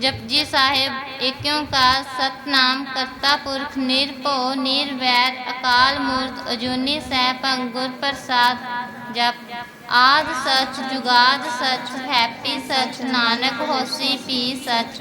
ਜਪਜੀ ਸਾਹਿਬ, ਏਕ ਓੰਕਾਰ ਸਤਨਾਮ ਕਰਤਾ ਪੁਰਖ ਨਿਰਭਉ ਨਿਰਵੈਰ ਅਕਾਲ ਮੂਰਤ ਅਜੂਨੀ ਸੈਭੰ ਗੁਰ ਪ੍ਰਸਾਦ ਜਪ। ਆਦ ਸਚ ਜੁਗਾਦ ਸਚ, ਹੈਪੀ ਸਚ, ਨਾਨਕ ਹੋਸੀ ਪੀ ਸਚ।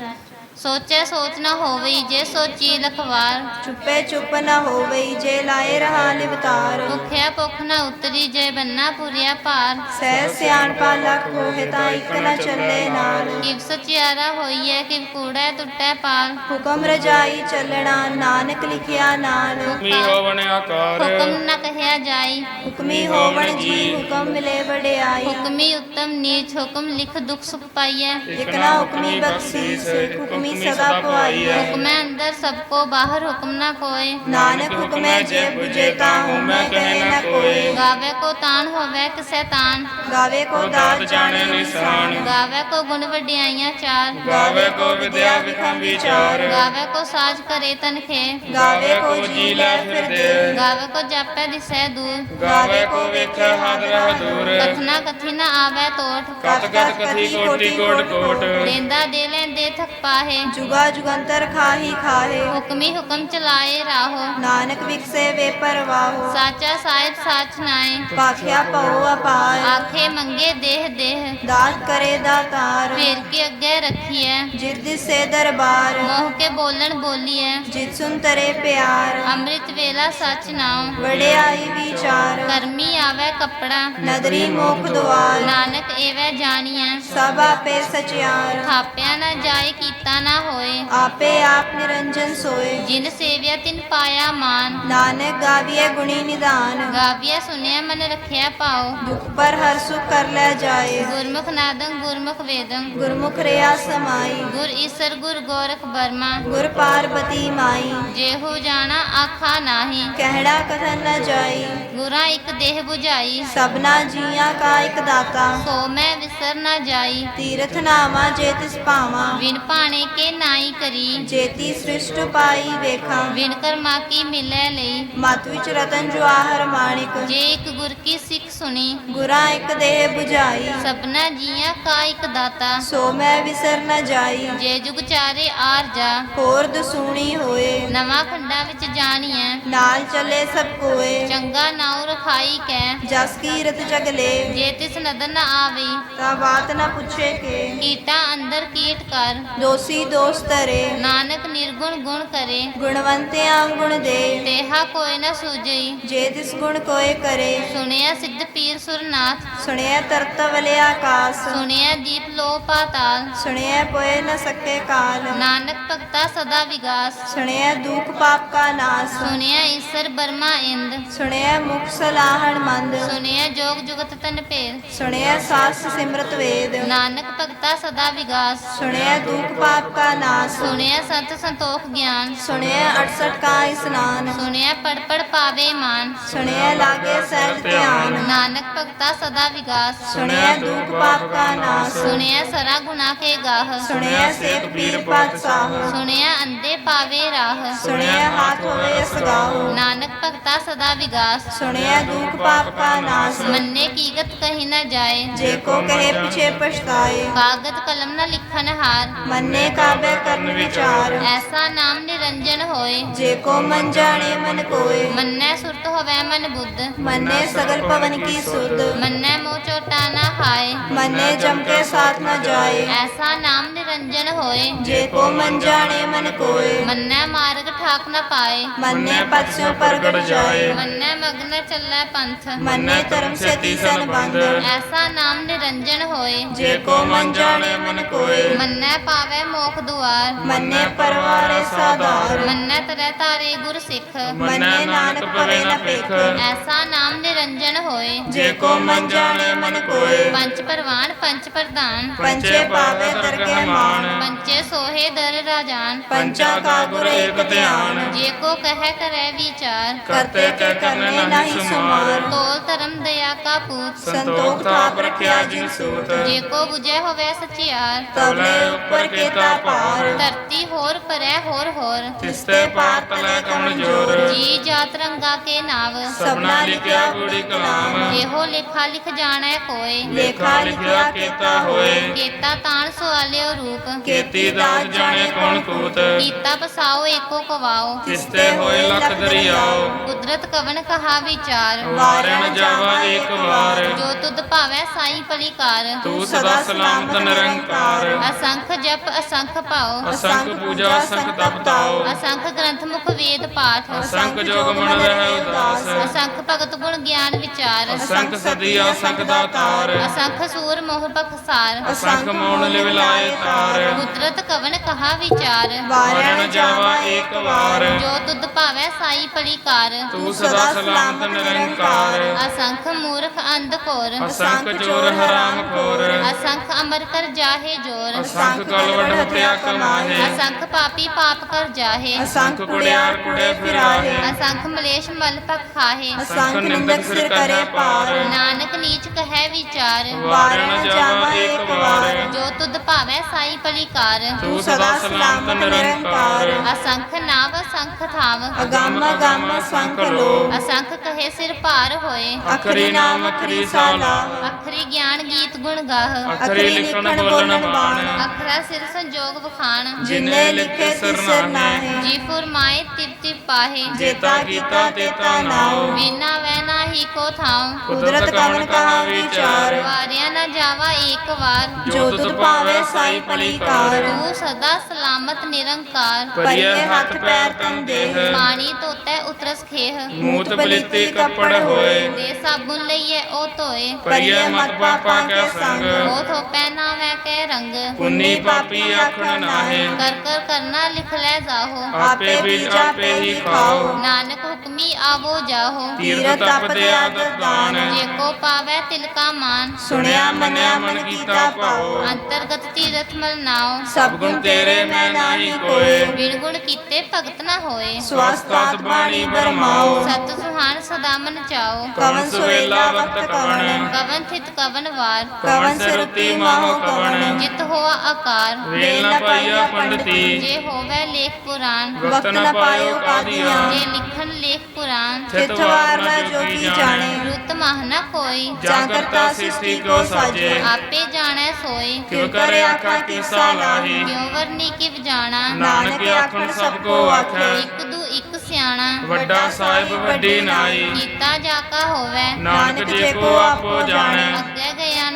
ਸੋਚੈ ਸੋਚ ਨ ਹੋਵਈ ਜੇ ਸੋਚੀ ਲਖਵਾਰ। ਚੁੱਪੇ ਚੁੱਪ ਨ ਹੋਵਈ ਜੇ ਲਾਏ ਰਹਾ ਲਿਵਤਾਰ ਭੁਖਿਆ ਭੁਖ ਨ ਉਤਰੀ ਜੇ ਬੰਨਾ ਪੁਰੀਆ ਭਾਰ। ਸਹਿ ਸਿਆਣਪਾ ਲਖ ਹੋਏ ਤਾਂ ਇੱਕ ਨ ਚੱਲੇ ਨਾਲ। ਕਿਵ ਸਚਿਆਰਾ ਹੋਈਐ ਕਿਵ ਕੂੜੈ ਟੁੱਟੈ ਪਾਲ ਹੁਕਮ ਰਜਾਈ ਚੱਲਣਾ ਨਾਨਕ ਲਿਖਿਆ ਨਾਲ। ਮੀ ਹੋਵਨ ਆਕਾਰ। ਹੁਕਮ ਨ ਕਹਿਆ ਜਾਈ। ਹੁਕਮੀ ਹੋਵਣ ਜੀ ਹੁਕਮ ਮਿਲੇ ਵਡਿਆਈ। ਹੁਕਮੀ ਉੱਤਮ ਨੀਚ ਹੁਕਮ ਲਿਖ ਦੁਖ ਸੁਖ ਪਾਈਐ। ਇਕ ਨਾ ਹੁਕਮੀ ਬਖਸ਼ੀਸ ਹੁਕਮੀ ਸਦਾ ਪਵਾਈਐ ਹੁਕਮੈ ਅੰਦਰ ਸਭ ਕੋ ਬਾਹਰ ਹੁਕਮ ਨਾ ਕੋਏ। ਨਾਨਕ ਹੁਕਮੈ ਜੇ 부ਜੇ ਤਾ ਹਉਮੈ ਕਹੇ ਨ ਕੋਏ। ਗਾਵੇ ਕੋ ਤਾਨ ਹੋਵੇ ਕਿਸੈ ਤਾਨ? ਗਾਵੇ ਕੋ ਦਾਤ ਜਾਣੇ ਨਿਸ਼ਾਨ। ਗਾਵੇ ਕੋ ਗੁਣ ਵਡਿਆਈਆਂ ਚਾਰ। ਗਾਵੇ ਕੋ ਵਿਦਿਆ ਵਿਖਮ ਵਿਚਾਰ। ਗਾਵੇ ਕੋ ਸਾਜ ਕਰੇ ਤਨਖੇ ਗਾਵੇ ਕੋ ਜੀ ਲੈ ਫਿਰਦੇ। ਗਾਵੇ ਕੋ ਜਾਪੈ ਦਿਸੈ ਦੂਰ। ਗਾਵੇ ਕੋ ਵੇਖੈ ਹਾਦਰਾ ਦੂਰ। ਕਥਨਾ ਕਥੀ ਨ ਆਵੈ ਤੋਟ। ਕਤ ਕਤ ਕਥੀ ਕੋਟੀ ਕੋਟ ਕੋਟ। ਦੇਂਦਾ ਦੇ ਲੈਂਦੇ ਥਕ ਪਾਹੇ। ਜੁਗਾ ਜੁਗੰਤਰ ਖਾਹੀ ਖਾਹੇ। ਹੁਕਮੀ ਹੁਕਮ ਚਲਾਏ ਰਾਹੋ। ਨਾਨਕ ਵਿਕਸੇ ਵੇ ਪਰਵਾਹੋ। ਸਾਚਾ ਸਾਹਿਬ ਸਾਚ ਨਾਏ। ਪਾਖਿਆ ਪਉ ਅਪਾਰ ਆਖੇ ਮੰਗੇ ਦੇਹ ਦੇਹ। ਦਾਤ ਕਰੇ ਦਾਤਾਰ ਫੇਰ ਕੇ ਅੱਗੇ ਰੱਖੀਐ। ਜਿਤ ਸੇ ਦਰਬਾਰ। ਮੋਹ ਕੇ ਬੋਲਣ ਬੋਲੀਐ। ਜਿਤ ਸੁਨ ਤਰੇ ਪਿਆਰ। ਅੰਮ੍ਰਿਤ ਵੇਲਾ ਸਚ ਨਾਉ। ਵਡਿਆਈ ਵਿਚਾਰ। ਕਰਮੀ ਆਵੈ ਕਪੜਾ। ਨਦਰੀ ਮੁਖ ਦੁਆਰ। ਨਾਨਕ ਏਵੈ ਜਾਣੀਐ। ਸਭ ਆਪੇ ਸਚਿਆਰ। ਥਾਪਿਆ ਨਾ ਜਾਏ ਕੀਤਾ ਨਾ ਹੋਏ। ਆਪੇ ਆਪ ਨਿਰੰਜਨ ਸੋਏ। ਜਿਨ ਸੇਵਿਆ ਤਿਨ ਪਾਇਆ ਮਾਨ। ਨਾਨਕ ਗਾਵੀਏ ਗੁਣੀ ਨਿਦਾਨ। ਗਾਵਿਆ ਸੁਨਿਆ ਮਨ ਰਖਿਆ ਪਾਉ ਦੁਖ ਪਰ ਹਰ ਸੁਖ ਕਰ ਲੈ ਜਾਏ। ਗੁਰਮੁਖ ਨਾਦੰ ਗੁਰਮੁਖ ਵੇਦੰ। ਗੁਰਮੁਖ ਰਿਆ ਸਮਾਈ। ਗੁਰ ਈਸਰ ਗੁਰ ਗੋਰਖ ਬਰਮਾ ਗੁਰ ਪਾਰਬਤੀ ਮਾਈ। ਜਿਹੋ ਜਾਣਾ ਆਖਾ ਨਾਹੀ। ਕਹਿਣਾ ਕਥਨ ਨ ਜਾਈ। ਗੁਰਾਂ ਇੱਕ ਦੇਹ 부ਝਾਈ ਸਭਨਾ ਜੀਆਂ ਕਾ ਇੱਕ ਦਾਤਾ। ਸੋ ਮੈਂ ਵਿਸਰ ਨਾ ਜਾਈ। ਤੀਰਥ ਨਾਮਾ ਜੇ ਤਿਸ ਪਾਵਾਂ ਵਿਨ ਭਾਣੇ ਕੇ ਨਾਈ ਕਰੀ। ਜੇਤੀ ਸ੍ਰਿਸ਼ਟ ਪਾਈ ਵੇਖਾਂ। ਵਿਨ ਕਰਮਾ ਕੀ ਮਿਲੈ ਲਈ। ਮਤ ਵਿੱਚ ਰਤਨ ਜਵਾਹਰ ਮਾਣਿਕ। ਜੇ ਇੱਕ ਗੁਰ ਕੀ ਸਿੱਖ ਸੁਣੀ। ਗੁਰਾਂ ਇੱਕ ਦੇਹ 부ਝਾਈ ਸਭਨਾ ਜੀਆਂ ਕਾ ਇੱਕ ਦਾਤਾ। ਸੋ ਮੈਂ ਵਿਸਰ ਨ ਜਾਈ। ਜੇ ਜੁਗ ਚਾਰੇ ਆਰ ਜਾ। ਹੋਰ ਦਸੂਣੀ ਹੋਏ। ਨਵਾਂ ਖੰਡਾਂ ਵਿੱਚ ਜਾਣੀਐ। ਨਾਲ ਚੱਲੇ ਸਭ ਕੋਏ। ਚੰਗਾ ਨਾਉ ਰਖਾਈ ਕੈ। ਜਸ ਕੀਰਤ ਜਗਲੇ ਜੇ ਤਿਸ ਨਦਰ ਨ ਆਵਈ ਤਾ ਬਾਤ ਨ ਪੁੱਛੇ ਕੇ। ਕੀਟਾ ਅੰਦਰ ਕੀਟ ਕਰ। ਦੋਸੀ ਦੋਸ ਤਰੇ ਨਾਨਕ ਨਿਰਗੁਣ ਗੁਣ ਕਰੇ। ਗੁਣਵੰਤਿਆਂ ਗੁਣ ਦੇ। ਤੇਹਾ ਕੋਈ ਨ ਸੂਝਈ। ਜੇ ਤਿਸ ਗੁਣ ਕੋਏ ਕਰੇ। ਸੁਣਿਆ ਸਿੱਧ ਪੀਰ ਸੁਰਨਾਥ। ਸੁਣਿਆ ਤਰਤ ਵਲੇ ਆਕਾਸ। ਸੁਣਿਆ ਦੀਪ ਲੋ ਪਾਤਾਲ। ਸੁਣਿਆ ਪੋਏ ਨ ਸਕੇ ਕਾਲ। ਨਾਨਕ ਭਗਤਾ ਸਦਾ ਵਿਗਾਸ। ਸੁਣਿਆ ਦੁਖ ਪਾਪ ਕਾ ਨਾਸ। ਸੁਣਿਆ ਈਸਰ ਬਰਮਾ ਇੰਦ। ਸੁਣਿਆ ਮੁਖ ਸਲਾਹਣ ਮੰਦ। ਸੁਣਿਆ ਜੋਗ ਜੁਗਤ ਤਨ ਭੇਦ। ਸੁਣਿਆ ਸਾਸ ਸਿਮਰਤ ਵੇਦ। ਨਾਨਕ ਭਗਤਾ ਸਦਾ ਵਿਗਾਸ। ਸੁਣਿਆ ਦੁਖ ਪਾਪ ਕਾ ਨਾਸ ਸੁਣਿਆ ਸੰਤ ਸੰਤੋਖ ਗਿਆਨ ਸੁਣਿਆ 68 ਕਾ ਇਸਨਾਨ ਸੁਣਿਆ ਪੜ ਪੜ ਪਾਵੇ ਮਾਨ ਸੁਣਿਆ ਲਾਗੇ ਸਹਿਜ ਧਿਆਨ ਨਾਨਕ ਭਗਤਾ ਸਦਾ ਵਿਗਾਸ ਸੁਣਿਆ ਦੁਖ ਪਾਪ ਕਾ ਨਾਸ ਸੁਣਿਆ ਸਰਾ ਗੁਨਾ ਕੇ ਗਾਹ ਸੁਣਿਆ ਸੇਖ ਪੀਰ ਪਾਤਸ਼ਾਹ ਸੁਣਿਆ ਅੰਦੇ ਪਾਵੇ ਰਾਹ ਸੁਣਿਆ ਹਾਥ ਹੋਵੇ ਸਗਾਓ ਨਾਨਕ ਭਗਤਾ ਸਦਾ ਵਿਗਾਸ ਸੁਣਿਆ ਦੁਖ ਪਾਪ ਕਾ ਨਾਸ ਮੰਨੇ ਕੀਗਤ ਕਹੀ ਨਾ ਜਾਏ ਜੇ ਕੋ ਕਹੇ ਪਿਛੇ ਪਛਤਾਏ ਕਾਗਦ ਕਲਮ ਨ ਲਿਖਨ ਹਾਰ ਮੰਨੇ ਕਾਬੇ ਕਰਨ ਵਿਚਾਰ। ਐਸਾ ਨਾਮ ਨਿਰੰਜਨ ਹੋਏ। ਜੇ ਕੋ ਮਨ ਜਾਣੇ ਮਨ ਕੋਏ। ਮੰਨੈ ਸੁਰਤ ਹੋਵੇ ਮਨ ਬੁੱਧ। ਮੰਨੇ ਸਗਲ ਪਵਨ ਕੀ ਸੁਧ ਮੰਨੈ ਮੋਹ ਚੋਟਾ ਨਾ ਖਾਏ ਮੰਨੇ ਜਮ ਕੇ ਸਾਥ ਨ ਜਾਏ। ਐਸਾ ਨਾਮ ਨਿਰੰਜਨ ਹੋਏ। ਜੇ ਕੋ ਮਨ ਜਾਣੇ ਮਨ ਕੋਏ। ਮੰਨੈ ਮਾਰਗ ਠਾਕ ਨ ਪਾਏ। ਮੰਨੇ ਸਿਉ ਪ੍ਰਗਟ ਜਾਏ। ਮੰਨੈ ਮਗਨ ਚੱਲੈ ਪੰਥ। ਮੰਨੇ ਧਰਮ ਸੇ ਤੀਸਨ ਬੰਦ। ਐਸਾ ਨਾਮ ਨਿਰੰਜਨ ਹੋਏ। ਜੇ ਕੋ ਮਨ ਜਾਣੇ ਮਨ ਕੋਏ। ਮੰਨੈ ਪਾਵੇ ਮੋਖ ਦੁਆਰ। ਮੰਨੇ ਪਰਵਾਰੇ ਸਾਧਾਰ। ਮੰਨੈ ਤਰੈ ਤਾਰੇ ਗੁਰ ਸਿੱਖ। ਮੰਨੇ ਨਾਨਕ ਪਵੇ ਨ ਭਿਖ। ਐਸਾ ਨਾਮ ਨਿਰੰਜਨ ਹੋਏ। ਜੇ ਕੋ ਮਨ ਜਾਣੇ ਮਨ ਕੋਏ। ਪੰਚ ਪਰਵਾਨ ਪੰਚ ਪ੍ਰਧਾਨ। ਪੰਚੇ ਪਾਵੇ ਦਰਗਹਿ ਮਾਨ। ਪੰਚੇ ਸੋਹੇ ਦਰ ਰਾਜਾਨ। ਪੰਚਾ ਕਾ ਗੁਰ ਏਕ ਧਿਆਨ। ਜੇ ਕੋ ਕਹਿ ਕਰੈ ਵਿਚਾਰ। ਕਰਤੇ ਕੇ ਕਰਨੇ ਨਹੀਂ ਸੁਮਾਰ। ਤੋਲ ਧਰਮ ਦਇਆ ਕਾ ਪੂਤ। ਸੰਤੋਖ ਥਾਪ ਰਖਿਆ ਜਿਨ ਸੂਤ। ਜੇ ਕੋ 부ਜੈ ਹੋਵੇ ਸਚਿਆਰ। ਤਬਲੇ ਉਪਰ ਕੀਤਾ ਭਾਰ ਧਰਤੀ ਹੋਰ ਪਰੈ ਹੋਰ ਹੋਰ। ਤਿਸਤੇ ਪਾਰ ਤਲੇ ਕਮਨ ਜੋਰ। ਜੀ ਜਾਤ ਰੰਗਾ ਕੇ ਨਾਵ। ਸਭਨਾ ਲਿਖਿਆ ਗੂੜੀ ਕਲਾਮ। ਇਹੋ ਲੇਖਾ ਲਿਖ ਜਾਣੈ ਕੋਏ। ਲੇਖਾ ਲਿਖਿਆ ਕੀਤਾ ਹੋਏ। ਕੀਤਾ ਤਾਣ ਸਵਾਲਿਓ ਰੂਪ। ਕੀਤੀ ਦਾਤ ਜਾਣੇ ਕੌਣ ਕੂਤ। ਕੀਤਾ ਪਸਾਓ ਏਕੋ ਕਵਾਓ। ਤਿਸਤੇ ਹੋਏ ਲਖ ਦਰਿਆਓ। ਕੁਦਰਤ ਕਵਨ ਕਹਾ ਵਿਚਾਰ। ਵਾਰਣ ਜਾਵਾ ਇੱਕ ਵਾਰ। ਜੋ ਤੁਧ ਭਾਵੈ ਸਾਈ ਪਲੀਕਾਰ ਤੂੰ ਸਦਾ ਸਲਾਮਤ ਨਿਰੰਕਾਰ। ਅਸੰਖ ਜਪ ਅਸੰਖ ਪਾਓ ਅਸੰਖ ਪੂਜਾ ਅਸੰਖ ਤਪ ਤਾਓ ਅਸੰਖ ਗ੍ਰੰਥ ਮੁਖ ਵੇਦ ਪਾਠ। ਅਸੰਖ ਜੋਗ ਮਨ ਰਹਿ ਉਦਾਸ। ਅਸੰਖ ਭਗਤ ਗੁਣ ਗਿਆਨ ਵਿਚਾਰ। ਅਸੰਖ ਸਦੀ ਅਸੰਖ ਦਾਤਾਰ। ਅਸੰਖ ਸੂਰ ਮੋਹ ਬਖਸਾਰ। ਅਸੰਖ ਮੋਣ ਲਿਵ ਲਾਏ ਤਾਰ। ਕੁਦਰਤ ਕਵਨ ਕਹਾ ਵਿਚਾਰ। ਵਾਰਣ ਜਾਵਾ ਇੱਕ ਵਾਰ। ਜੋ ਤੁਧ ਭਾਵੈ ਸਾਈ ਪਲੀਕਾਰ ਤੂੰ ਸਦਾ ਸਲਾਮਤ ਨਿਰੰਕਾਰ। ਅਸੰਖ ਮੂਰਖ ਅੰਧ ਕੋਰ। ਅਸੰਖ ਚੋਰ ਹਰਾਮ ਖੋਰ ਅਸੰਖ ਅਮਰ ਕਰ ਜਾਹੇ ਜੋਰ। ਅਸੰਖ ਕਲਵਟ ਹਤਿਆ ਕਮਾਹੇ। ਅਸੰਖ ਪਾਪੀ ਪਾਪ ਕਰ ਜਾਹੇ। ਅਸੰਖ ਕੁੜਿਆਰ ਕੁੜੇ ਫਿਰਾਹੇ। ਅਸੰਖ ਮਲੇਸ਼ ਮਲ ਪਖ ਖਾਹੇ। ਅਸੰਖ ਨਿੰਦਕ ਸਿਰ ਕਰੇ ਪਾਰ ਨਾਨਕ ਨੀਚ ਕਹੈ ਵਿਚਾਰ। ਵਾਰਣ ਜਾਵਾ ਇੱਕ ਵਾਰ। ਜੋ ਤੁਧ ਭਾਵੈ ਸਾਈ ਪਲੀਕਾਰ ਤੂੰ ਸਦਾ ਸਲਾਮਤ ਨਿਰੰਕਾਰ। ਅਸੰਖ ਨਾਵ ਅਸੰਖ ਥਾਵ। ਅਗੰਮ ਅਗੰਮ ਅਸੰਖ ਲੋ। ਅਸੰਖ ਕਹੇ ਸਿਰ ਭਾਰ ਹੋਏ। ਅਖਰੀ ਨਾਮ ਅਖਰੀ ਸਾਲਾ। ਅਖਰੀ ਗਿਆਨ ਗੀਤ ਗੁਣ ਗਾਹ। ਅਖਰੀ ਲਿਖਣ ਬੋਲਣ ਬਾਣ। ਅਖਰਾ ਸਿਰ ਸੰਜੋਗ ਵਖਾਣ। ਜਿਨੇ ਲਿਖੇ ਸਿਰ ਨਾਹੇ। ਜੀ ਫੁਰਮਾਏ ਤਿਰ ਤਿਰ ਪਾਹੇ। ਜੇਤਾ ਕੀਤਾ ਤੇਤਾ ਨਾਉ। ਬਿਨਾ ਵੈ ਨਾਹੀ ਕੋ ਥਾਉ। ਕੁਦਰਤ ਕਵਨ ਕਹਾ ਵਿਚਾਰ। ਵਾਰਿਆ ਨਾ ਜਾਵਾ ਏਕ ਵਾਰ। ਜੋ ਤੁਧ ਭਾਵੇ ਸਾਈ ਪਲੀਕਾਰ ਤੂੰ ਸਦਾ ਸਲਾਮਤ ਨਿਰੰਕਾਰ। ਪਰਿਏ ਹੱਥ ਪੈਰ ਤਨ ਦੇਹ। ਪਾਣੀ ਧੋਤੈ ਉਤਰਸ ਖੇਹ। ਮੂਤ ਬਲਿੱਤੀ ਕੱਪੜ ਹੋਏ। ਦੇ ਸਾਬੁਨ ਲਈਏ ਉਹ ਧੋਏ। ਪਰਿਏ ਮਤ ਪਾਪਾ ਕੈ ਸੰਗ। ਉਹ ਥੋਪੈ ਨਾ ਵੈ ਕੇ ਰੰਗ। ਪੁੰਨੀ ਪਾਪੀ ਆਖਣ ਨਾਹੇ। ਕਰ ਕਰ ਕਰਨਾ ਲਿਖ ਲੈ ਜਾਹੋ। ਆਪੇ ਬੀਜ ਆਪੇ ਹੀ ਖਾਓ। ਨਾਨਕ ਹੁਕਮੀ ਆਵੋ ਜਾਹੋ। ਤੀਰਥ ਤਪ ਦੇ ਆਦਤ ਦਾਨ। ਜੇ ਕੋ ਪਾਵੈ ਤਿਲ ਕਾ ਮਾਨ। ਸੁਣਿਆ ਮੰਨਿਆ ਮਨ ਕੀਤਾ ਭਾਉ ਅੰਤਰਗਤ ਤੀਰਥ ਮਲ ਨਾਉ ਸਭ ਗੁਣ ਤੇਰੇ ਮੈਂ ਨਾਹੀ ਕੋਏ। ਬਿਨ ਗੁਣ ਕੀਤੇ ਭਗਤ ਨਾ ਹੋਏ। ਸਵਸਤਾਤ ਬਾਣੀ ਬਰਮਾਓ ਸਤ ਸੁਹਾਨ ਸਦਾ ਮਨ ਚਾਓ। ਕਵਨ ਸੁਵੇਲਾ ਵਕਤ ਕਵਣ। ਕਵਨ ਥਿਤ ਕਵਨ ਵਾਰ। ਕਵਨ ਸਰੁਤੀ ਮਾਹੋ ਕਵਣ। ਜਿਤ ਹੋਆ ਆਕਾਰ। ਵੇਲ ਨ ਪਾਈਆ ਪੰਡਤੀ। ਜੇ ਹੋਵੇ ਲੇਖ ਪੁਰਾਨ ਵਕਤ ਨ ਪਾਇਓ ਕਾਦੀਆਂ। ਜੇ ਲਿਖਣ ਲੇਖ ਪੁਰਾਨ ਥਿਤ ਵਾਰ ਨ ਜੋਗੀ ਜਾਣੇ। ਰੁੱਤ ਮਹ ਨ ਕੋਈ। ਜਾਂ ਕਰਤਾ ਸਿਸ਼ਟੀ ਕੋ ਸਾਜੇ। ਆਪੇ ਜਾਣੈ ਸੋਈ। ਕਿਵ ਕਰੇ ਆਖਾ ਕਿਸਾ ਲਾਹੀ। ਕਿਉ ਵਰਨੀ ਕਿਵ ਜਾਣਾ। ਨਾਨਕ ਆਖਣ ਸਭ ਕੋ ਆਖੈ। ਇੱਕ ਦੂ ਇੱਕ ਸਿਆਣਾ। ਵੱਡਾ ਸਾਹਿਬ ਵੱਡੀ ਨਾਈ। ਕੀਤਾ ਜਾ ਕਾ ਹੋਵੇ। ਨਾਨਕ ਜੇ ਕੋ ਆਪੋ ਜਾਣੈ।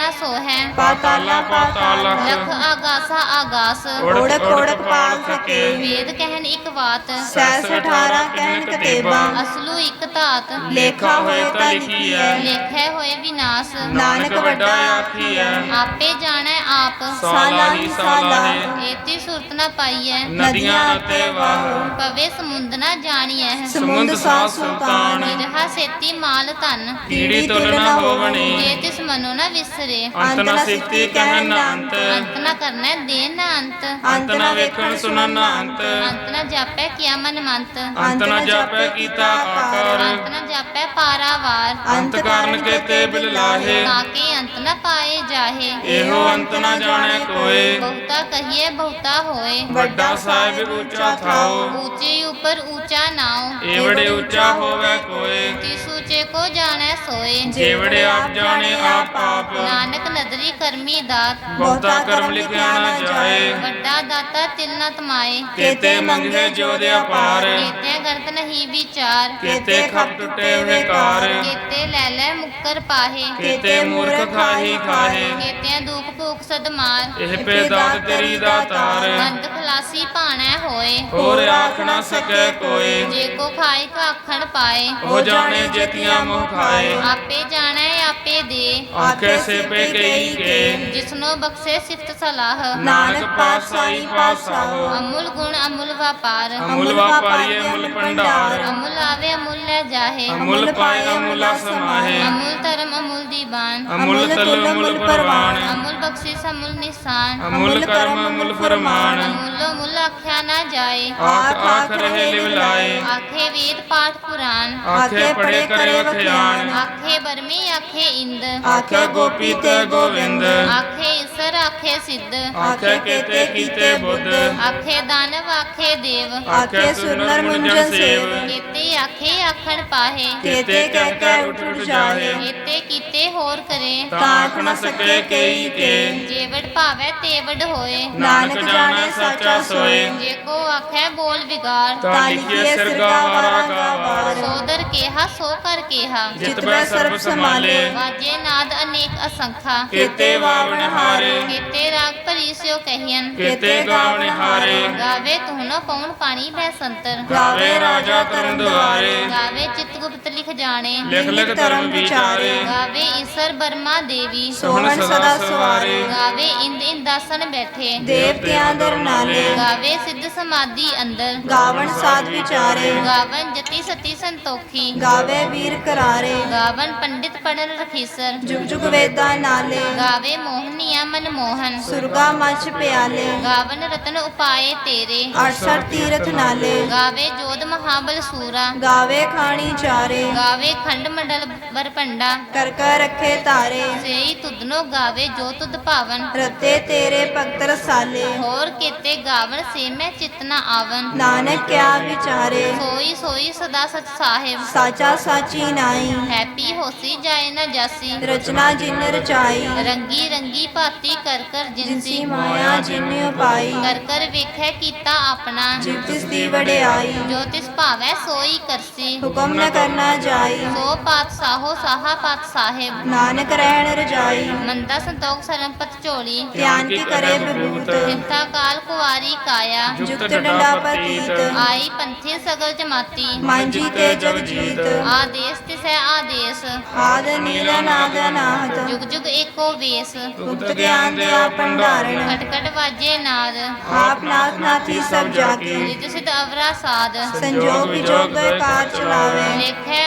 ਨਾ ਸੋਹੈ ਪਾਤਾਲਾ ਪਾਤਾਲ। ਲਖ ਲਖ ਆਗਾਸਾ। ਆਗਾਸ ਓੜਕ ਓੜਕ ਪਾਲ ਸਕੇ। ਵੇਦ ਕਹਿਨ ਇੱਕ ਬਾਤ। ਸੈਸ ਅਠਾਰਾਂ ਕਹਿਣ ਕਤੇਬਾ। ਅਸਲੂ ਇੱਕ ਧਾਤ। ਲੇਖਾ ਹੋਏ ਤਾਂ ਲਿਖੀਐ ਲੇਖੇ ਹੋਏ ਵਿਨਾਸ਼। ਨਾਨਕ ਵੱਡਾ ਆਖੀਐ ਆਪੇ ਜਾਣੈ ਆਪ। ਸਾਲਾ ਹੀ ਸਾਲਾ ਹੈ ਏਤੀ ਸੁਰਤ ਨਾ ਪਾਈਐ। ਨਦੀਆਂ ਅਤੇ ਵਾਹ ਪਵੇ ਸਮੁੰਦ ਨਾ ਜਾਣੀਐ। ਸਮੁੰਦ ਸਾ ਸੁਲਤਾਨ। ਨਿਰਹਾ ਸੇਤੀ ਮਾਲ ਧਨ। ਕੀੜੀ ਤੁਲ ਨ ਹੋਵਣੀ। ਜੇ ਤਿਸ ਮਨੋ ਨਾ ਵਿਸਰੇ। ਅੰਤ ਨ ਸਿਖਤੀ ਕਹਿਨ ਨ ਅੰਤ ਅੰਤ। ਨਾ ਕਰਨਾ ਦੇਨ ਨਾ ਅੰਤ। ਅੰਤ ਨ ਵੇਖਣ ਸੁਣਨ ਨ ਅੰਤ। ਅੰਤ। ਨਾ ਜਾਪੈ ਕਿਆ ਮਨ ਮੰਤ ਅੰਤ ਨ ਜਾਪੈ ਕੀਤਾ ਆਕਾਰ। ਅੰਤ ਨਾ ਜਾਪੈ ਪਾਰਾਵਾਰ। ਅੰਤ ਕਾਰਨ ਕੇਤੇ ਬਿਲ ਲਾਹੇ। ਕਾਕੇ ਅੰਤ ਨਾ ਪਾਏ ਜਾਹੇ। ਇਹੋ ਅੰਤ ਨ ਜਾਣੈ ਕੋਏ। ਬਹੁਤਾ ਕਹੀਏ ਬਹੁਤਾ ਹੋਏ। ਵੱਡਾ ਸਾਹਿਬ ਉੱਚਾ ਥਾਓ। ਊਚੇ ਉਪਰ ਊਚਾ ਨਾਉ। ਏਵੜੇ ਉੱਚਾ ਹੋਵੇ ਕੋਏ। ਤਿਸ ਊਚੇ ਕੋ ਜਾਣੈ ਸੋਏ। ਜੇਵੜੇ ਆਪ ਜਾਣੇ ਆਪ ਆਪ ਨਾਨਕ ਨਦਰੀ ਕਰਮੀ ਦਾਤ। ਬਹੁਤਾ ਕਰਮ ਲਿਖਿਆ ਨ ਜਾਏ। ਵੱਡਾ ਦਾਤਾ ਤਿਲ ਨ ਤਮਾਏ। ਕੇਤੇ ਮੰਗੇ ਜੋ ਦੇ ਅਪਾਰ। ਕੀਤੇ ਗਰਤ ਨਹੀਂ ਵਿਚਾਰ। ਕੇਤੇ ਖਪ ਟੁੱਟੇ ਹੋਏ ਕਾਰ ਕੀਤੇ ਲੈ ਲੈ ਮੁੱਕਰ ਪਾਹੇ। ਕੇਤੇ ਮੂਰਖ ਖਾਹੀ ਖਾਹੇ ਕੀਤਿਆਂ ਦੁਖ ਭੂਖ ਸਦ ਮਾਰ ਇਹ ਪੇਦਾਤ ਤੇਰੀ ਦਾ ਤਾਰ। ਬੰਦ ਖਲਾਸੀ ਭਾਣੈ ਹੋਏ। ਹੋਰ ਆਖ ਨਾ ਸਕੈ ਕੋਏ। ਜੇ ਕੋ ਖਾਏ ਆਖਣ ਪਾਏ। ਉਹ ਜਾਣੇ ਜੇਤੀਆਂ ਮੋਹ ਖਾਏ ਆਪੇ ਜਾਣੈ ਆਪੇ ਦੇ। ਆਖੇ ਸੇ ਪੇ ਕਈ ਕੇ ਜਿਸਨੋ ਬਖਸ਼ੇ ਸਿਫਤ ਸਲਾਹ। ਨਾਨਕ ਪਾਤਸ਼ਾਹੀ ਪਾਤਸ਼ਾਹੋ ਅਮੁਲ ਗੁਣ ਅਮੁਲ ਵਪਾਰ। ਅਮੁਲ ਵਾਪਾਰੀਏ ਮੁਲ ਭੰਡਾਰ। ਅਮੁਲ ਆਵੇ ਅਮੁਲ ਲੈ ਜਾਹੇ। ਅਮੁਲ ਪਾਏ ਅਮੁਲਾ ਸਮਾਹੇ। ਅਮੁਲ ਧਰਮ ਅਮੁਲ ਦੀਵਾਨ। ਅਮੁਲ ਤਲ ਅਮੁਲ ਪਰਵਾਨ। ਅਮੁਲ ਬਖਸ਼ਿਸ਼ ਅਮੁਲ ਨਿਸ਼ਾਨ। ਅਮੁਲ ਕਰਮ ਅਮੁਲ ਫਰਮਾਨ। ਅਮੁਲ ਮੁੱਲ ਆਖਿਆ ਨਾ ਜਾਏ। ਆਖ ਆਖ ਰਹੇ ਲਿਵ ਲਾਏ। ਆਖੇ ਵੇਦ ਪਾਠ ਪੁਰਾਨ ਆਖੇ ਪੜੇ ਕਰੇ ਵਖਿਆਨ। ਆਖੇ ਬਰਮੀ ਆਖੇ ਇੰਦ। ਆਖੇ ਗੋਪੀ ਤੇ ਗੋਵਿੰਦ। ਆਖੇ ਈਸਰ ਆਖੇ ਸਿੱਧ। ਆਖੇ ਕੀਤੇ ਕੀਤੇ ਬੁੱਧ। ਆਖੇ ਦਾਨਵ ਆਖੇ ਦੇਵ। ਆਖੇ ਸੁਨਰ ਮੁੰਜਨ ਸੇਵ। ਕੀਤੇ ਆਖੇ ਆਖਣ ਪਾਹੇ। ਕੀਤੇ ਕਹਿ ਕਹਿ ਉੱਠ ਉੱਠ ਜਾਹੇ। ਕੀਤੇ ਕੀਤੇ ਹੋਰ ਕਰੇ। ਤਾਖ ਨ ਸਕੇ ਕਈ ਕੇ। ਜੇਵੜ ਭਾਵੈ ਤੇਵੜ ਹੋਏ। ਨਾਨਕ ਜਾਣੈ ਸਾਚਾ ਸੋਏ। ਜੇ ਕੋ ਆਖੈ ਬੋਲ ਵਿਗਾੜ ਤਾਂ ਲਿਖੀਏ ਸਿਰਗਾ ਵਾਰਾ ਗਾਵਾਰ ਸੋਦਰ ਕੇਹਾ ਸੋ ਕਰ ਕੇਹਾ। ਜਿਤ ਬੈ ਸਰਬ ਸਮਾਲੇ ਵਾਜੇ ਨਾਦ ਅਨੇਕ ਅਸੰਖਾ। ਕੀਤੇ ਵਾਵਣ ਹਾਰੇ। ਕੀਤੇ ਰਾਗ ਭਰੀ ਸਿਓ ਕਹੀਨ ਕੀਤੇ ਗਾਵਣ ਹਾਰੇ। ਗਾਵੇ ਤੁਹਨੋ ਪਉਣ ਪਾਣੀ ਬੈ ਸੰਤਰ। ਗਾਵੇ ਰਾਜਾ ਤਰਨ ਦੁਆਰੇ। ਗਾਵੇ ਚਿਤ ਗੁਪਤ ਲਿਖ ਜਾਣੇ। ਲਿਖ ਲਿਖ ਧਰਮ ਵਿਚਾਰੇ। ਗਾਵੇ ਈਸਰ ਬਰਮਾ ਦੇਵੀ ਸੋਹਣ ਸਦਾ ਸਵਾਰੇ। ਗਾਵੇ ਇੰਦ ਇੰਦਾਸਨ ਬੈਠੇ। ਦੇਵਤਿਆਂ ਦਰ ਨਾਲੇ। ਗਾਵੇ ਸਿੱਧ ਸਮਾਧੀ ਅੰਦਰ। ਗਾਵਣ ਸਾਧ ਵਿਚਾਰੇ। ਗਾਵਨ ਜਤੀ ਸਤੀ ਸੰਤੋਖੀ। ਗਾਵੇ ਵੀਰ ਕਰਾਰੇ। ਗਾਵਨ ਪੰਡਿਤ ਪੜਨ ਰਖੀਸਰ। ਜੁਗ ਜੁਗ ਵੇਦਾਂ ਨਾਲੇ। ਗਾਵੇ ਮੋਹਨੀਆ ਮਨ ਮੋਹਨ ਸੁਰਗਾ ਮਚ ਪਿਆਲੇ। ਗਾਵਨ ਰਤਨ ਉਪਾਏ ਤੇਰੇ। 68 ਤੀਰਥ ਨਾਲੇ। ਗਾਵੇ ਜੋਧ ਮਹਾਬਲ ਸੂਰਾ। ਗਾਵੇ ਖਾਣੀ ਚਾਰੇ। ਗਾਵੇ ਖੰਡ ਮੰਡਲ ਵਰਪੰਡਾ। ਕਰ ਕਰ ਰੱਖੇ ਤਾਰੇ ਸੇਈ ਤੁਧਨੋ ਗਾਵੇ ਜੋ ਤੁਧ ਭਾਵਨ। ਰਤੇ ਤੇਰੇ ਭਗਤ ਰਸਾਲੇ। ਹੋਰ ਕੀਤੇ ਗਾਵਨ ਸੇ ਮੈਂ ਚਿਤਨਾ ਆਵਨ ਨਾਨਕ ਕਿਆ ਵਿਚਾਰੇ। ਸੋਈ ਸੋਈ ਸਦਾ ਸਚ ਸਾਹਿਬ। ਸਾਚਾ ਸਾਚੀ ਨਾਈ। ਹੈਪੀ ਹੋਸੀ ਜਾਏ ਨਾ ਜਾਸੀ। ਰਚਨਾ ਜਿਨ ਰਚਾਈ। ਰੰਗੀ ਰੰਗੀ ਭਾਤੀ ਕਰ ਕਰ ਜਿਨਸੀ ਮਾਇਆ ਜਿਨ ਉਪਾਈ। ਕਰ ਕਰ ਵੇਖੈ ਕੀਤਾ ਆਪਣਾ। ਜਿਵ ਤਿਸ ਦੀ ਵਡਿਆਈ। ਜੋ ਤਿਸ ਭਾਵੈ ਸੋਈ ਕਰਸੀ। ਹੁਕਮ ਨ ਕਰਨਾ ਜਾਈ। ਸੋ ਪਾਤ ਸਾਹੋ ਸਾਹਾ ਪਾਤ ਸਾਹਿਬ ਨਾਨਕ ਰਹਿਣ ਰਜਾਈ। ਮੰਦਾ ਸੰਤੋਖ ਸਰੰਪਤ ਝੋਲੀ। ਧਿਆਨ ਕੀ ਕਰੇ ਬਿਭੂਤ ਚਿੰਤਾ ਕਾਲ ਕੁਵਾਰੀ ਕਾਇਆ। ਜੁਗਤ ਡੰਡਾ ਪਤੀਤ। ਆਈ ਪੰਥੀ ਸਗਲ ਜਮਾਤੀ। ਮਾਂਜੀ ਤੇ ਜਗਜੀਤ। ਆਦੇਸ ਤਿਸੈ ਆਦੇਸ। ਆਦ ਨੀਲ ਨਾਦ ਅਨਾਹਤ ਜੁਗ ਜੁਗ ਏਕੋ ਵੇਸ। ਗੁਪਤ ਗਿਆਨ ਦਿਆ ਭੰਡਾਰਨ। ਖਟ ਖਟ ਵਾਜੇ ਨਾਦ। ਆਪ ਨਾਥ ਨਾਥੀ ਸਭ ਜਾਗੀ ਰਿਤ ਸਿਧ ਅਵਰਾ ਸਾਧ ਸੰਜੋਗ ਵਿਜੋਗ ਕਾਰ ਚਲਾਵੇ। ਲੇਖੈ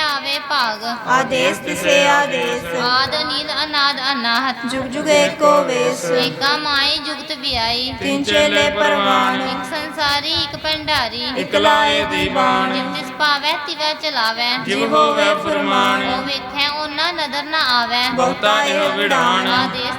ਭਾਗ। ਆਦੇਸ ਤਿਸੇ ਆਦੇਸ। ਆਦ ਨੀਲ ਅਨਾਦ ਅਨਾਹਤ। ਜੁਗ ਜੁਗ ਏਕੋ ਵੇਸ। ਏਕਾ ਮਾਈ ਜੁਗਤ ਵਿਆਈ। ਤਿਨ ਚੇਲੇ ਪਰਵਾਨ। ਇਕ ਸੰਸਾਰੀ ਇਕ ਭੰਡਾਰੀ। ਇਕ ਲਾਏ ਦੀਵਾਨ। ਜਿਤ ਤਿਸ ਭਾਵੈ ਤਿਵੈ ਚਲਾਵੈ। ਜਿਵ ਹੋਵੇ ਫਰਮਾਨ। ਉਹ ਵੇਖੈ ਉਹਨਾਂ ਨਦਰ ਨਾ ਆਵੈ। ਬਹੁਤਾ ਇਹੋ ਵਿਡਾਨ ਆਦੇਸ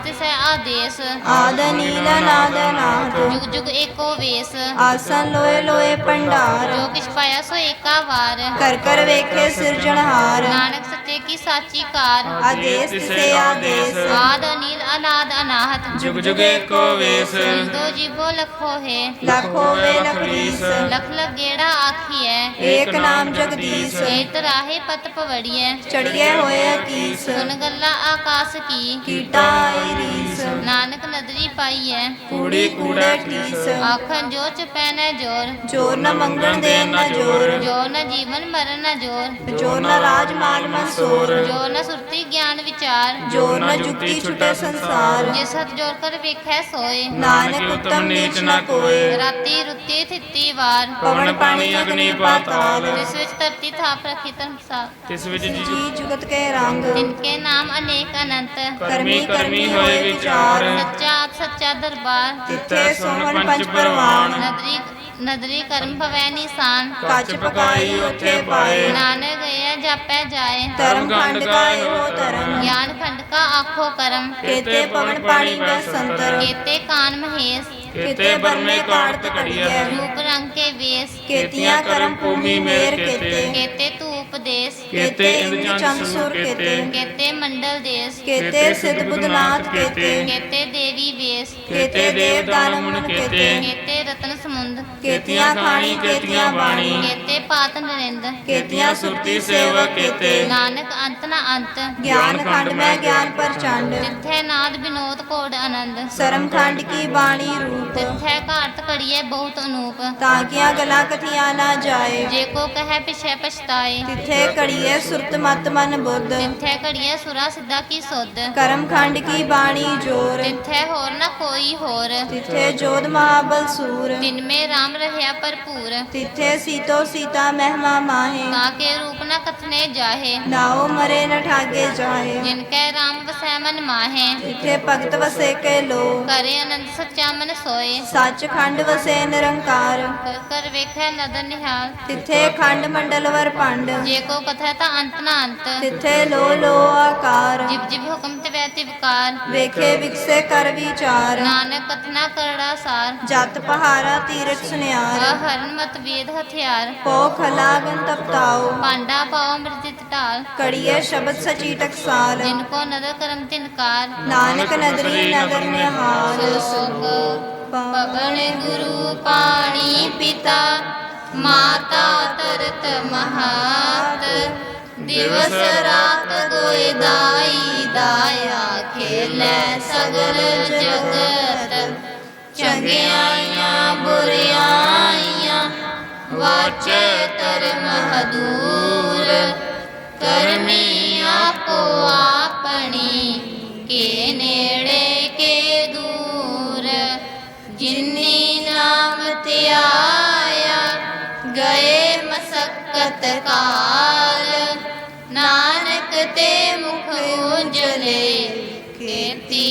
ਆਦੇਸ ਆਦ ਨੀਲ ਨਾਦ ਅਨਾਹਤ ਜੁਗ ਜੁਗ ਏਕੋ ਵੇਸ। ਆਸਨ ਲੋਏ ਲੋਏ ਭੰਡਾਰ। ਜੋ ਕਿਛ ਪਾਇਆ ਸੋ ਏਕਾ ਵਾਰ। ਕਰ ਕਰ ਵੇਖੇ ਸਿਰਜਣਹਾਰ ਨਾਨਕ ਸੱਚੇ ਕੀ ਸਾਚੀ ਕਾਰ। ਆਦੇਸ ਤਿਸੇ ਆਦੇਸ। ਆਦ ਅਨੀਲ ਅਨਾਦ ਅਨਾਹਤ। ਜੁਗ ਜੁਗ ਏਕੋ ਵੇਸ। ਦੋ ਜੀਵੋ ਲਖੋ ਹੈ। ਲਖ ਹੋਵੇ ਲਖਵੀਸ। ਲਖ ਲਖ ਗੇੜਾ ਆਖੀਐ। ਏਕ ਨਾਮ ਜਗਦੀਸ਼। ਏਤ ਰਾਹੇ ਪਤ ਪਵੜੀਐ। ਚੜੀਏ ਹੋਏ ਅਕੀਸ। ਸੁਨ ਗੱਲਾਂ ਆਕਾਸ ਕੀ? ਕੀਟਾ ਆਈ ਰੀਸ ਨਾਨਕ ਨਦਰੀ ਪਾਈਐ। ਕੂੜੀ ਕੂੜਾ ਠੀਸ ਆਖਣ ਜੋ ਚਪੈ ਨ ਜੋਰ। ਜੋਰ ਨ ਮੰਗਣ ਦੇ ਨ ਜੋਰ। ਜੋ ਨ ਜੀਵਨ ਮਰਨ ਨ ਜੋਰ। ਜੋਰ ਨ ਰਾਜ ਮਾਲ ਮਨਸੂਰ ਜੋ ਨ ਸੁਰਤੀ ਗਿਆਨ ਵਿਚਾਰ। ਜੋਰ ਨ ਜੁਗਤੀ ਛੁਟੇ ਸੰਸਾਰ। ਜਿਸ ਹੱਥ ਜੋੜ ਕਰ ਵੇਖੈ ਸੋਏ। ਨਾਨਕ ਉਤਮ ਨੀਚ ਨ ਕੋਏ। ਰਾਤੀ ਰੁੱਤੀ ਥਿੱਤੀ ਵਾਰ। ਪਵਨ ਪਾਣੀ ਅਗਨੀ ਪਾਤਾਲ। ਜਿਸ ਵਿੱਚ ਧਰਤੀ ਥਾਪ ਰੱਖੀ ਧਰਮਸਾਲ। ਤਿਸ ਵਿੱਚ ਜੀ ਜੀ ਜੁਗਤ ਕੇ ਰੰਗ। ਜਿਨਕੇ ਨਾਮ ਅਨੇਕ ਅਨੰਤ ਕਰਮੀ ਕਰਮੀ ਹੋਏ ਵਿਚਾਰ ਸੱਚਾ ਆਪ ਸੱਚਾ ਦਰਬਾਰ ਤਿੱਥੇ ਸੋਹਣ ਪੰਜ ਪਰਵਾਨ ਨਦਰੀ ਨਦਰੀ ਕਰਮ ਭਵੈ ਨਿਸ਼ਾਨ ਕੱਚ ਪਕਾਈ ਉੱਥੇ ਪਾਏ ਨਾਨਕ ਗਿਆ ਜਾਪੈ ਜਾਏ ਧਰਮ ਖੰਡ ਗਾਏ ਹੋ ਧਰਮ ਗਿਆਨ ਖੰਡ ਕਾ ਆਖੋ ਕਰਮ ਕੇਤੇ ਪਵਨ ਪਾਣੀ ਬੈ ਸੰਤਰ ਕੀਤੇ ਕਾਨ ਮਹੇਸ਼ ਕੀਤੇ ਬਰਮੇ ਕਾੜਤ ਘੜੀਐ ਰੂਪ ਰੰਗ ਕੇ ਵੇਸ ਕੇਤੀਆਂ ਕਰਮ ਭੂਮੀ ਮੇਰ ਕੇਤੇ ਕੀਤੇ ਤੂ ਉਪਦੇਸ਼ ਕੀਤੇ ਇੰਦ ਚੰਦ ਸੁਰ ਕੀਤੇ। ਕੀਤੇ। ਮੰਡਲ ਦੇਸ। ਕੇਤੇ ਸਿਧ ਬੁੱਧਨਾਥ ਕੇਤੇ। ਕੀਤੇ। ਦੇਵੀ ਵੇਸ। ਕੇਤੇ ਦੇਵ ਦਾਨਵ ਕੇਤੇ। ਕੀਤੇ ਰਤਨ ਸਮੁੰਦ। ਕੇਤੀਆਂ ਖਾਣੀ ਕੇਤੀਆਂ ਬਾਣੀ। ਕੀਤੇ ਪਾਤ ਨਰਿੰਦ ਕੇਤੀਆਂ ਸੁਰਤੀ ਸੇਵਕ ਕੇਤੇ। ਨਾਨਕ ਅੰਤ ਨਾ ਅੰਤ। ਗਿਆਨ ਖੰਡ ਮੈਂ ਗਿਆਨ ਪ੍ਰਚੰਡ। ਤਿੱਥੈ ਨਾਦ ਬਿਨੋਦ ਕੋਡ ਆਨੰਦ। ਸਰਮ ਖੰਡ ਕੀ ਬਾਣੀ ਰੂਪ। ਤਿੱਥੈ ਘਾਟ ਘੜੀਏ ਬਹੁਤ ਅਨੂਪ। ਤਾਂ ਕੀਆਂ ਗਲਾਂ ਕਥੀਆਂ ਨਾ ਜਾਏ। ਜੇ ਕੋ ਕਹੈ ਪਿਛੈ ਪਛਤਾਏ। ਤਿੱਥੇ ਕੜੀਏ ਸੁਰਤ ਮਤ ਮਨ ਬੁੱਧ। ਤਿੱਥੈ ਘੜੀਏ ਸੁਰਾ ਸਿੱਧਾ ਕੀ ਸੁਧ। ਕਰਮ ਖੰਡ ਕੀ ਬਾਣੀ ਜੋਰ। ਤਿੱਥੈ ਹੋਰ ਨਾ ਕੋਈ ਹੋਰ। ਤਿੱਥੇ ਜੋਧ ਮਹਾਬਲ ਸੂਰ। ਤਿਨ ਮੇ ਰਾਮ ਰਹਿਆ ਭਰਪੂਰ। ਤਿੱਥੇ ਸੀਤੋ ਸੀਤਾ ਮਹਿਮਾ ਮਾਹੇ। ਕਾਕੇ ਰੂਪ ਨ ਕਥਨੇ ਜਾਹੇ। ਨਾਉ ਮਰੇ ਨ ਠਾਗੇ ਜਾਹੇ। ਜਿਨ ਕੈ ਰਾਮ ਵਸੈ ਮਨ ਮਾਹੇ। ਤਿੱਥੇ ਭਗਤ ਵਸੇ ਕੇ ਲੋ। ਕਰੇ ਅਨੰਦ ਸੱਚਾ ਮਨ ਸੋਏ। ਸੱਚ ਖੰਡ ਵਸੇ ਨਿਰੰਕਾਰ। ਕਰ ਵੇਖੈ ਨਦਰ ਨਿਹਾਲ। ਤਿੱਥੇ ਖੰਡ ਮੰਡਲ ਵਰ ਪੰਡ। ਜੇ ਕੋ ਕਥੈ ਤਾਂ ਅੰਤ ਨਾ ਅੰਤ। ਤਿੱਥੇ ਲੋ ਲੋ ਆਕਾਰ। ਜਿਬ ਜਿਬ ਹੁਕਮ ਤੇ ਵੈਤੀ ਵਿਕਾਰ ਵੇਖੇ ਵਿਕਸੇ ਕਰ ਵਿਚਾਰ। ਨਾਨਕ ਕਥਨਾ ਕਰੜਾ ਸਾਰ। ਜਤ ਪਹਾਰਾ ਤੀਰਥ ਸੁਨਿਆਰ। ਹਰਨ ਮਤ ਵੇਦ ਹਥਿਆਰ। ਪੋ ਖਲਾਗਨ ਤਪਤਾਓ। ਪਾਂਡਾ ਪਾਉ ਮਿਰਜਿਤ ਢਾਲ। ਕੜੀਏ ਸ਼ਬਦ ਸਚੀ ਟਕਸਾਲ। ਜਿਨ ਕੋ ਨਦਰ ਕਰਮ ਤਿਨਕਾਰ ਨਾਨਕ ਨਦਰੀ ਨਦਰ ਨਿਹਾਲ। ਸੋਕ ਪਵਨ ਗੁਰੂ ਪਾਣੀ ਪਿਤਾ ਮਾਤਾ ਤਰਤ ਮਹਾਤ। ਦਿਵਸ ਰਾਤ ਗੋਇ ਦਾਈ ਦਾਇਆ ਖੇਲੇ ਸਗਲ ਜਗਤ। ਚੰਗਿਆਈਆਂ ਬੁਰਿਆਈਆਂ ਵਾਚੈ ਧਰਮ ਹਦੂਰ ਕਰਮੀ ਆਪੋ ਆਪਣੀ ਕੇ ਨੇੜੇ ਕੇ ਦੂਰ ਜਿਨੀ ਨਾਮ ਧਿਆਇਆ ਗਏ ਮਸਕਤ ਕਾਲ ਨਾਨਕ ਤੇ ਮੁਖ ਉਜਲੇ ਖੇਤੀ